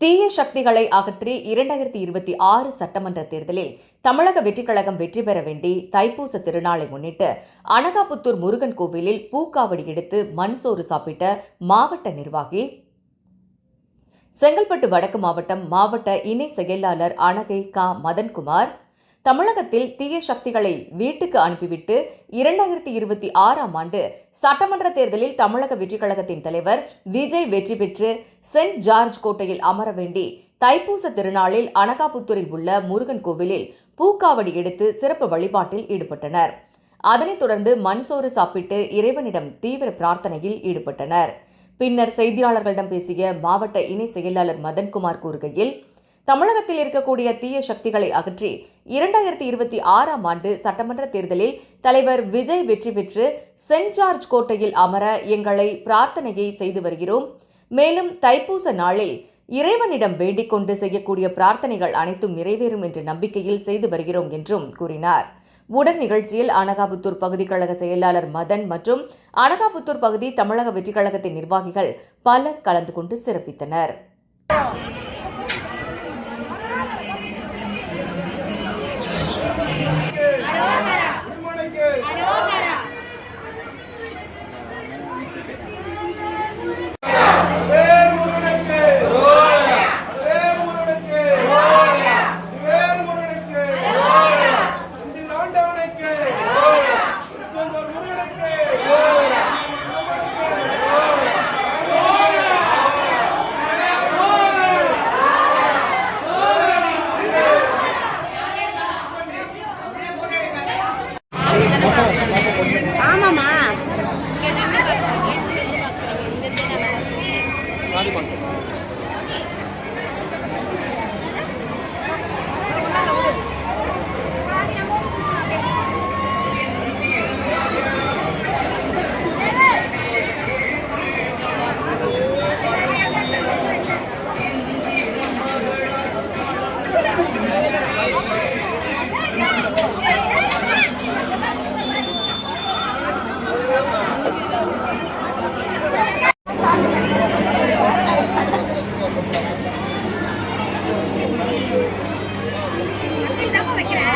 தீய சக்திகளை அகற்றி இரண்டாயிரத்தி இருபத்தி ஆறு சட்டமன்ற தேர்தலில் தமிழக வெற்றிக் கழகம் வெற்றி பெற வேண்டி தைப்பூச திருநாளை முன்னிட்டு அனகாபுத்தூர் முருகன் கோவிலில் பூக்காவடி எடுத்து மண் சோறு சாப்பிட்ட மாவட்ட நிர்வாகி. செங்கல்பட்டு வடக்கு மாவட்டம் மாவட்ட இணை செயலாளர் அனகை கா. மதன்குமார் தமிழகத்தில் தீய சக்திகளை வீட்டுக்கு அனுப்பிவிட்டு இரண்டாயிரத்தி இருபத்தி ஆறாம் ஆண்டு சட்டமன்ற தேர்தலில் தமிழக வெற்றிக் கழகத்தின் தலைவர் விஜய் வெற்றி பெற்று சென்ட் ஜார்ஜ் கோட்டையில் அமர வேண்டி தைப்பூச திருநாளில் அனகாபுத்தூரில் உள்ள முருகன் கோவிலில் பூக்காவடி எடுத்து சிறப்பு வழிபாட்டில் ஈடுபட்டனர். அதனைத் தொடர்ந்து மண்சோறு சாப்பிட்டு இறைவனிடம் தீவிர பிரார்த்தனையில் ஈடுபட்டனர். பின்னர் செய்தியாளர்களிடம் பேசிய மாவட்ட இணை செயலாளர் மதன்குமார் கூறுகையில் தமிழகத்தில் இருக்கக்கூடிய தீய சக்திகளை அகற்றி இரண்டாயிரத்தி இருபத்தி ஆறாம் ஆண்டு சட்டமன்ற தேர்தலில் தலைவர் விஜய் வெற்றி பெற்று சென்ட் ஜார்ஜ் கோட்டையில் அமர எங்களை பிரார்த்தனையை செய்து வருகிறோம். மேலும் தைப்பூச நாளில் இறைவனிடம் வேண்டிக் கொண்டு செய்யக்கூடிய பிரார்த்தனைகள் அனைத்தும் நிறைவேறும் என்ற நம்பிக்கையில் செய்து வருகிறோம் என்றும் கூறினார். உடன் நிகழ்ச்சியில் அனகாபுத்தூர் பகுதி கழக செயலாளர் மதன் மற்றும் அனகாபுத்தூர் பகுதி தமிழக வெற்றிக் கழகத்தின் நிர்வாகிகள் பலர் கலந்து கொண்டு சிறப்பித்தனர்.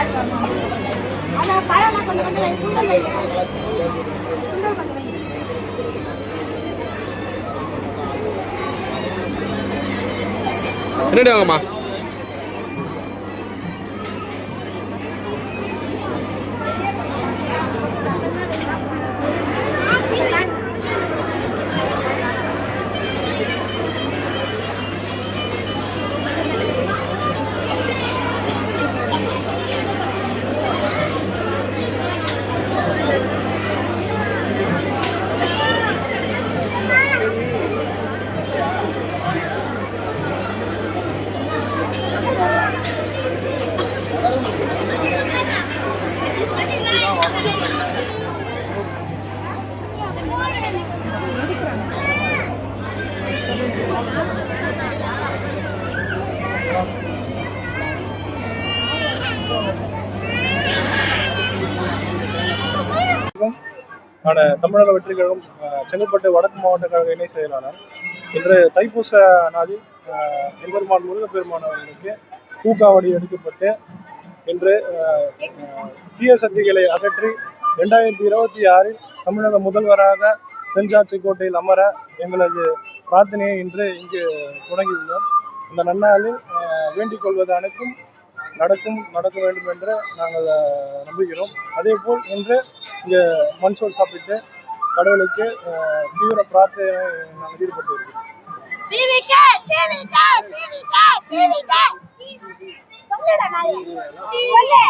அதான் பழம்லாம் கொஞ்சம் கொஞ்சம் சுண்டல் வை. சுண்டல் கொஞ்சம் வை. என்னடி வாங்கம்மா ஆன தமிழக வெற்றி கழகம் செங்கல்பட்டு வடக்கு மாவட்ட கழக இணை செயலாளர். இன்று தைப்பூச நாளில் அஹ், எம்பெருமான் முருகப்பெருமான் அவர்களுக்கு பூக்காவடி எடுக்கப்பட்டு இன்று தீய சக்திகளை அகற்றி ரெண்டாயிரத்தி இருபத்தி ஆறில் தமிழக முதல்வராக செஞ்சாட்சி கோட்டையில் அமர எங்களது பிரார்த்தனையை இன்று இங்கு தொடங்கியுள்ளோம். இந்த நன்னாளில் வேண்டிக் கொள்வது அனைத்தும் நடக்கும் நடக்க வேண்டும் என்று நாங்கள் நம்புகிறோம் அதே போல் இன்று இங்கே மண்சோர் சாப்பிட்டு கடவுளுக்கு தீவிர பிரார்த்தனை நாங்கள் ஈடுபட்டு இருக்கிறோம் சொல்லுடா நாயே. சொல்லு.